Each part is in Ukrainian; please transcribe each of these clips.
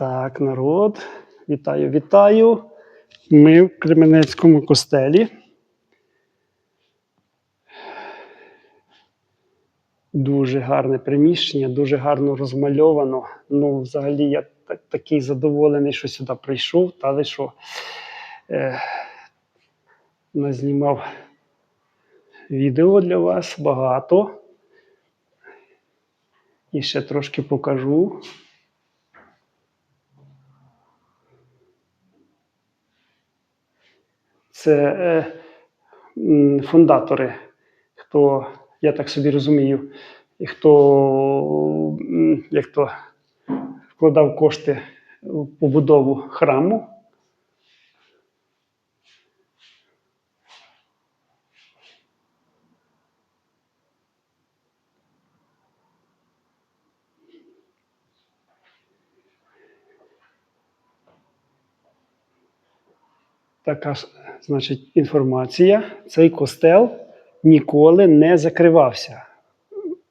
Так, народ, вітаю, вітаю. Ми в Кременецькому костелі. Дуже гарне приміщення, дуже гарно розмальовано. Ну, взагалі, я так, такий задоволений, що сюди прийшов, та ви що е, назнімав відео для вас багато. І ще трошки покажу. Це е, фундатори, хто, я так собі розумію, і хто як то вкладав кошти в побудову храму. Така значить, інформація. Цей костел ніколи не закривався.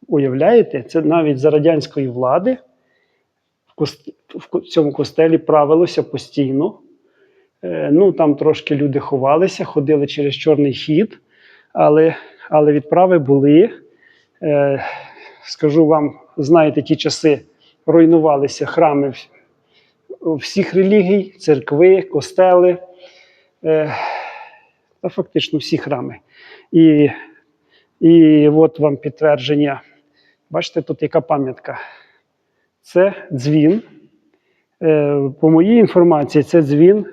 Уявляєте, це навіть за радянської влади в, цьому костелі правилося постійно. Е, ну, там трошки люди ховалися, ходили через чорний хід, але, але відправи були. Е, скажу вам, знаєте, ті часи руйнувалися храми всіх релігій, церкви, костели е, та фактично всі храми. І, і от вам підтвердження. Бачите, тут яка пам'ятка. Це дзвін. Е, по моїй інформації, це дзвін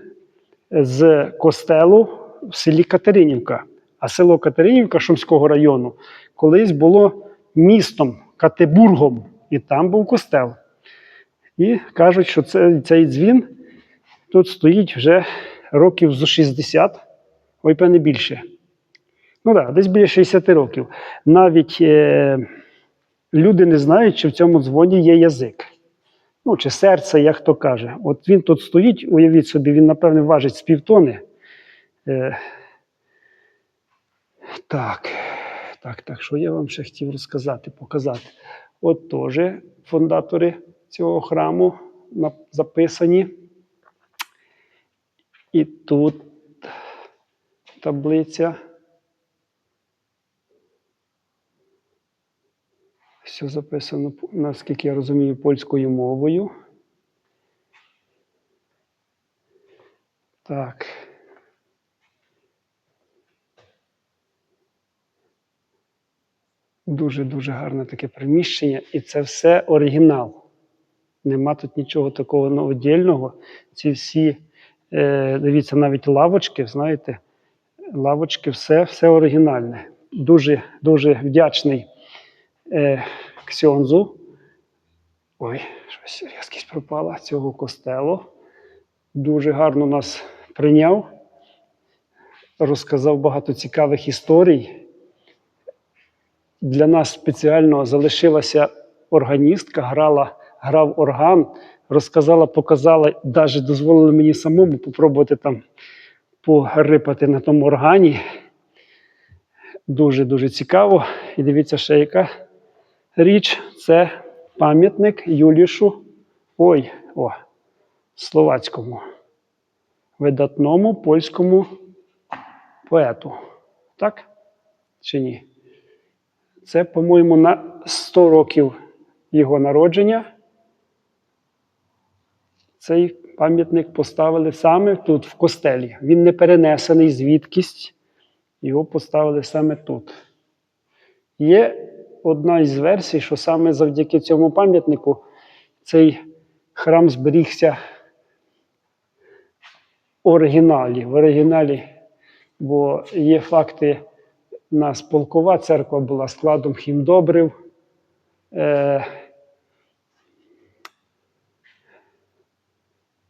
з костелу в селі Катеринівка. А село Катеринівка Шумського району колись було містом Катебургом, і там був костел. І кажуть, що це, цей дзвін тут стоїть вже років зо 60, ой, певне більше. Ну так, да, десь біля 60 років. Навіть е, люди не знають, чи в цьому дзвоні є язик. Ну, чи серце, як хто каже. От він тут стоїть, уявіть собі, він, напевне, важить з півтони. Е, так, так, так, що я вам ще хотів розказати, показати. От теж фундатори цього храму записані. І тут таблиця. Все записано, наскільки я розумію, польською мовою. Так. Дуже-дуже гарне таке приміщення, і це все оригінал. Нема тут нічого такого новодільного. Ці всі, е, дивіться, навіть лавочки, знаєте, лавочки, все, все оригінальне. Дуже, дуже вдячний е, Ксьонзу. Ой, щось різкість пропала цього костелу. Дуже гарно нас прийняв, розказав багато цікавих історій. Для нас спеціально залишилася органістка, грала, грав орган, розказала, показала, навіть дозволили мені самому попробувати там порипати на тому органі. Дуже-дуже цікаво. І дивіться, ще яка річ це пам'ятник Юлішу. Ой, о, словацькому, видатному польському поету. Так? Чи ні? Це, по-моєму, на 100 років його народження. Цей пам'ятник поставили саме тут, в костелі. Він не перенесений звідкись. Його поставили саме тут. Є одна із версій, що саме завдяки цьому пам'ятнику цей храм зберігся в оригіналі. В оригіналі, бо є факти, у нас полкова церква була складом хімдобрив. Е,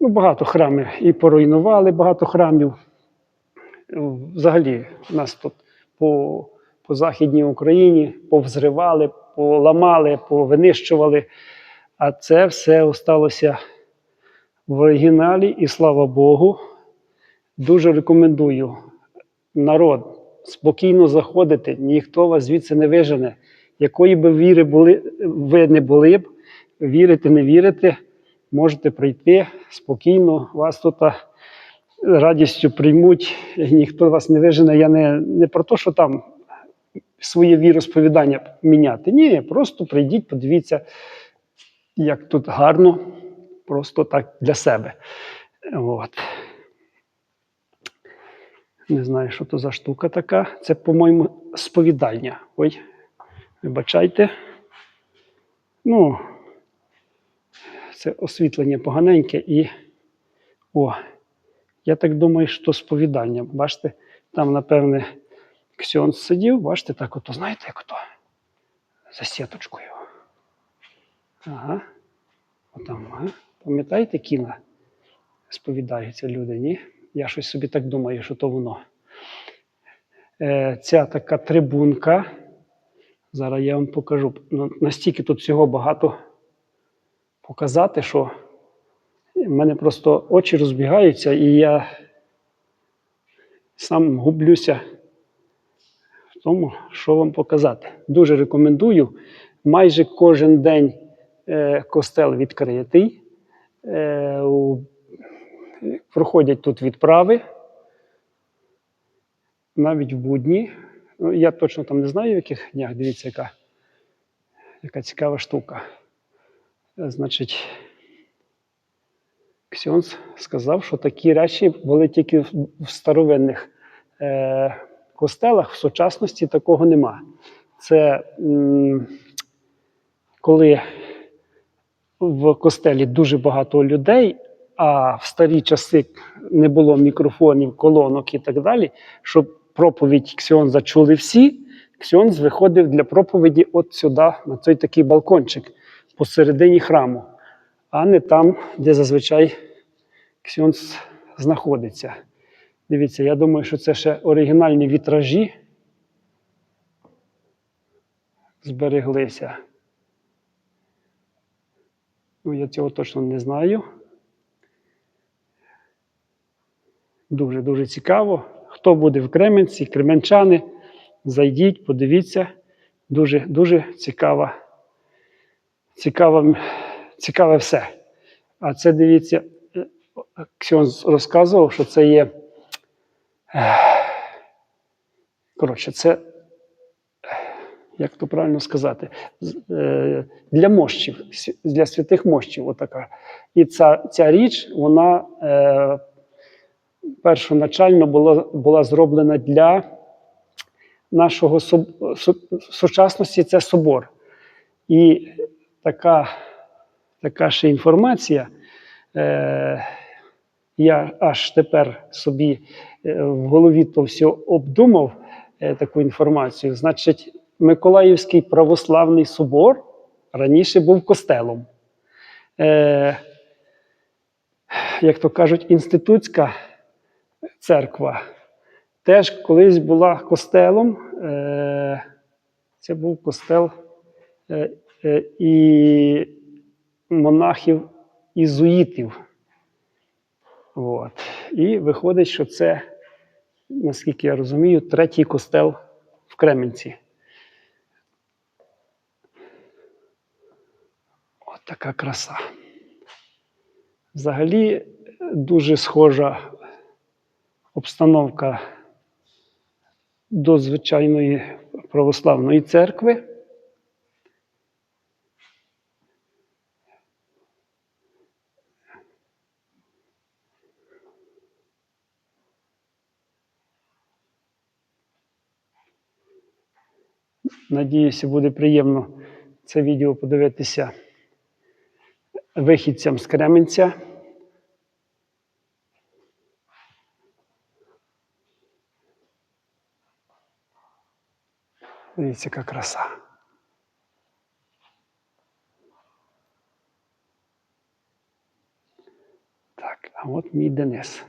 ну, багато храмів і поруйнували багато храмів. Взагалі, нас тут по, по Західній Україні повзривали, поламали, повинищували. А це все осталося в оригіналі, і слава Богу. Дуже рекомендую народ спокійно заходити, ніхто вас звідси не вижене. Якої би віри були, ви не були б, вірите, не вірите, можете прийти спокійно, вас тут а, радістю приймуть, ніхто вас не вижене. Я не, не про те, що там своє віросповідання міняти. Ні, просто прийдіть, подивіться, як тут гарно, просто так для себе. От. Не знаю, що то за штука така. Це, по-моєму, сповідальня. Ой, вибачайте. Ну, це освітлення поганеньке і. О, я так думаю, що сповідання. Бачите, там, напевне, Ксьонс сидів, бачите, так ото, знаєте, як ото? За сіточкою. Ага. Отам, ага. Пам'ятаєте, кіна? Сповідаються люди, ні? Я щось собі так думаю, що то воно. Е, ця така трибунка. Зараз я вам покажу. Ну, Настільки тут всього багато показати, що в мене просто очі розбігаються, і я сам гублюся в тому, що вам показати. Дуже рекомендую. Майже кожен день е, костел відкритий. Е, проходять тут відправи. Навіть в будні. Ну, я точно там не знаю, в яких днях. Дивіться, яка, яка цікава штука. Значить, Ксьонс сказав, що такі речі були тільки в старовинних е, костелах, в сучасності такого нема. Це м, коли в костелі дуже багато людей, а в старі часи не було мікрофонів, колонок і так далі, щоб проповідь Ксьонза чули всі, Ксьонз виходив для проповіді от сюди, на той такий балкончик посередині храму, а не там, де зазвичай Ксьонз знаходиться. Дивіться, я думаю, що це ще оригінальні вітражі збереглися. Ну, я цього точно не знаю. Дуже дуже цікаво. Хто буде в Кременці, кременчани, зайдіть, подивіться. Дуже дуже цікава, цікава, м- цікаве все. А це дивіться, Ксьон розказував, що це є. Коротше, це, як то правильно сказати, е, для мощів, для святих мощів. Отака. І ця, ця річ, вона е, першоначально була, була зроблена для нашого сучасності це собор. І така, така ще інформація. Е, я аж тепер собі е, в голові то все обдумав е, таку інформацію. Значить, Миколаївський православний собор раніше був костелом. Е, як то кажуть, інститутська церква теж колись була костелом. Е, це був костел е, і монахів ізуїтів. От. І виходить, що це, наскільки я розумію, третій костел в Кременці. От така краса. Взагалі е, дуже схожа обстановка до звичайної православної церкви. Надіюся, буде приємно це відео подивитися вихідцям з Кременця. Дивіться, яка краса. Так, а от мій Денис.